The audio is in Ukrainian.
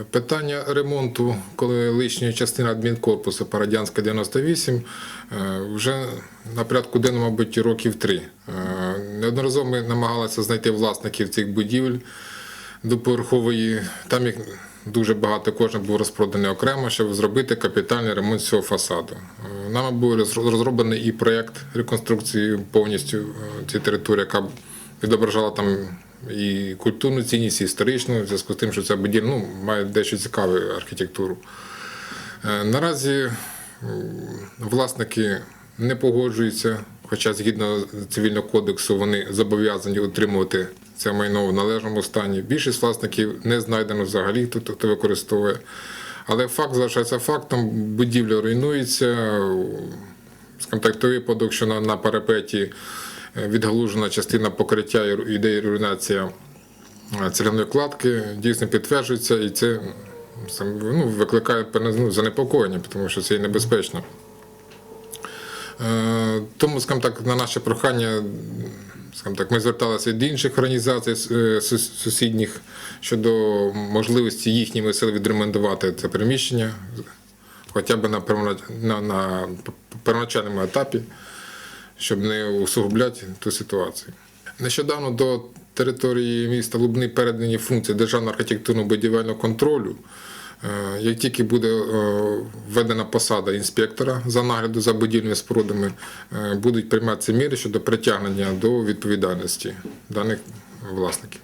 Е, Питання ремонту колишньої частини адмінкорпусу по радянська 98 е, вже на порядку денному, мабуть, років три. Е, Неодноразово ми намагалися знайти власників цих будівель доповерхової. Там їх дуже багато, кожен був розпроданий окремо, щоб зробити капітальний ремонт цього фасаду. Нами був розроблений і проєкт реконструкції повністю цієї території, яка відображала там і культурну цінність, і історичну, в зв'язку з тим, що ця будівля ну, має дещо цікаву архітектуру. Е, Наразі власники не погоджуються, хоча згідно цивільного кодексу вони зобов'язані утримувати це майно в належному стані. Більшість власників не знайдено взагалі, хто, хто використовує. Але факт залишається фактом, будівля руйнується. Скажімо так, той випадок, що на, на парапеті відгалужена частина покриття і йде руйнація е, цегляної кладки, дійсно підтверджується, і це ну, викликає ну, занепокоєння, тому що це і небезпечно. Е, Тому, скажімо так, на наше прохання, скажімо так, ми зверталися до інших організацій е, сусідніх щодо можливості їхніми силами відремонтувати це приміщення, хоча б на, на, на первоначальному етапі, щоб не усугубляти ту ситуацію. Нещодавно до території міста Лубни передані функції державного архітектурно будівельного контролю. Е, Як тільки буде е, введена посада інспектора за нагляду за будівельними спорудами, е, будуть прийматися міри щодо притягнення до відповідальності даних власників.